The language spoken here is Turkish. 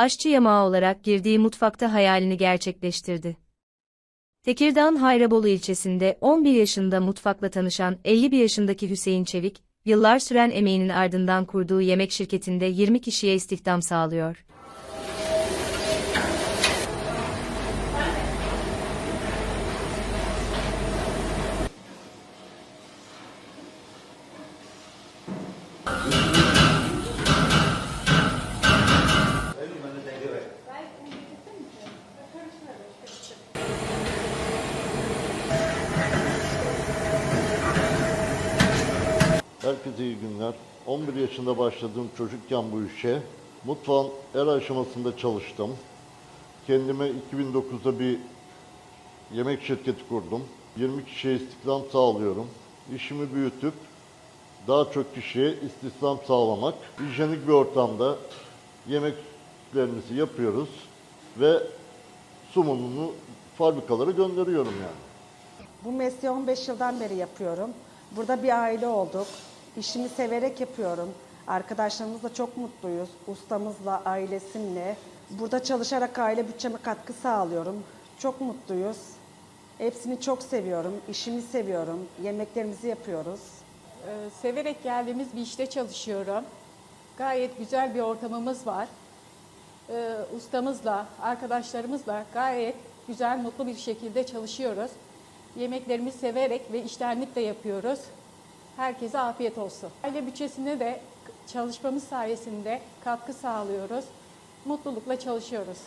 aşçı yamağı olarak girdiği mutfakta hayalini gerçekleştirdi. Tekirdağ'ın Hayrabolu ilçesinde 11 yaşında mutfakla tanışan 51 yaşındaki Hüseyin Çevik, yıllar süren emeğinin ardından kurduğu yemek şirketinde 20 kişiye istihdam sağlıyor. Herkese iyi günler. 11 yaşında başladığım çocukken bu işe mutfağın her aşamasında çalıştım. Kendime 2009'da bir yemek şirketi kurdum. 20 kişiye istihdam sağlıyorum. İşimi büyütüp daha çok kişiye istihdam sağlamak. Hijyenik bir ortamda yemeklerimizi yapıyoruz ve sumununu fabrikalara gönderiyorum yani. Bu mesleği 15 yıldan beri yapıyorum. Burada bir aile olduk. İşimi severek yapıyorum. Arkadaşlarımızla çok mutluyuz. Ustamızla, ailesimle. Burada çalışarak aile bütçeme katkı sağlıyorum. Çok mutluyuz. Hepsini çok seviyorum. İşimi seviyorum. Yemeklerimizi yapıyoruz. Ee, severek geldiğimiz bir işte çalışıyorum. Gayet güzel bir ortamımız var. Ee, ustamızla, arkadaşlarımızla gayet güzel, mutlu bir şekilde çalışıyoruz. Yemeklerimizi severek ve iştenlikle yapıyoruz. Herkese afiyet olsun. Aile bütçesine de çalışmamız sayesinde katkı sağlıyoruz. Mutlulukla çalışıyoruz.